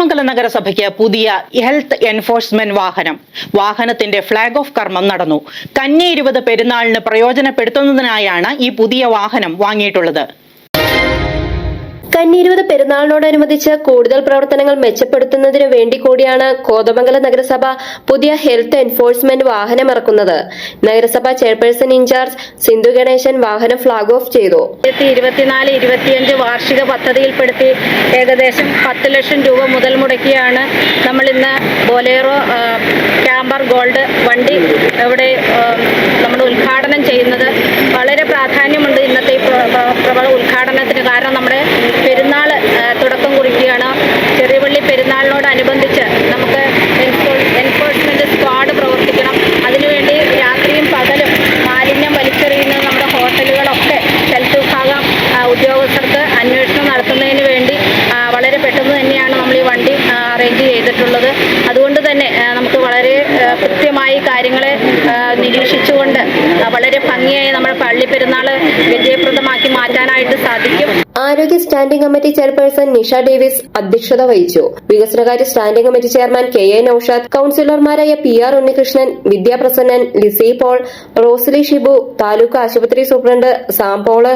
കോതമംഗലം നഗരസഭയ്ക്ക് പുതിയ health enforcement വാഹനം. വാഹനത്തിന്റെ ഫ്ളാഗ് ഓഫ് കർമ്മം നടന്നു. കന്നി ഇരുപത് പെരുന്നാളിന് പ്രയോജനപ്പെടുത്തുന്നതിനായാണ് ഈ പുതിയ വാഹനം വാങ്ങിയിട്ടുള്ളത്. കന്നിയിരുപത് പെരുന്നാളിനോടനുബന്ധിച്ച് കൂടുതൽ പ്രവർത്തനങ്ങൾ മെച്ചപ്പെടുത്തുന്നതിനു വേണ്ടി കൂടിയാണ് കോതമംഗലം നഗരസഭ പുതിയ ഹെൽത്ത് എൻഫോഴ്സ്മെന്റ് വാഹനം ഇറക്കുന്നത്. നഗരസഭ ചെയർപേഴ്സൺ ഇൻചാർജ് സിന്ധു ഗണേശൻ വാഹനം ഫ്ളാഗ് ഓഫ് ചെയ്തു. ഇരുപത്തിനാല് ഇരുപത്തിയഞ്ച് വാർഷിക പദ്ധതിയിൽപ്പെടുത്തി ഏകദേശം പത്ത് ലക്ഷം രൂപ മുതൽ മുടക്കിയാണ് നമ്മൾ ഇന്ന് ബോലേറോ ക്യാമ്പർ ഗോൾഡ് വണ്ടി ഇവിടെ നമ്മൾ ഉദ്ഘാടനം ചെയ്യുന്നത്. വളരെ പ്രാധാന്യമുണ്ട് ഇന്നത്തെ പ്രബല ഉദ്ഘാടനത്തിന്. കാരണം നമ്മുടെ കൃത്യമായി കാര്യങ്ങളെ നിരീക്ഷിച്ചുകൊണ്ട് വളരെ ഭംഗിയായി നമ്മുടെ പള്ളി പെരുന്നാൾ വിജയപ്രദമാക്കി മാറ്റാനായിട്ട് സാധിക്കും. ആരോഗ്യ standing committee chairperson Nisha Davis അധ്യക്ഷത വഹിച്ചു. വികസനകാര്യ standing committee chairman K A Naushad കൌൺസിലർമാരായ P R Unnikrishnan Vidyaprasannan Lissy Paul Rosily Shibu taluk ആശുപത്രി സൂപ്രണ്ട് സാംപോൾ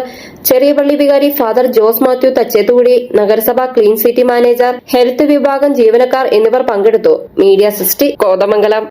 ചെറിയപള്ളി വികാരി ഫാദർ ജോസ് മാത്യു തച്ചേത്തുകുടി നഗരസഭ ക്ലീൻ സിറ്റി മാനേജർ ഹെൽത്ത് വിഭാഗം ജീവനക്കാർ എന്നിവർ പങ്കെടുത്തു. മീഡിയ സിസ്റ്റി കോതമംഗലം.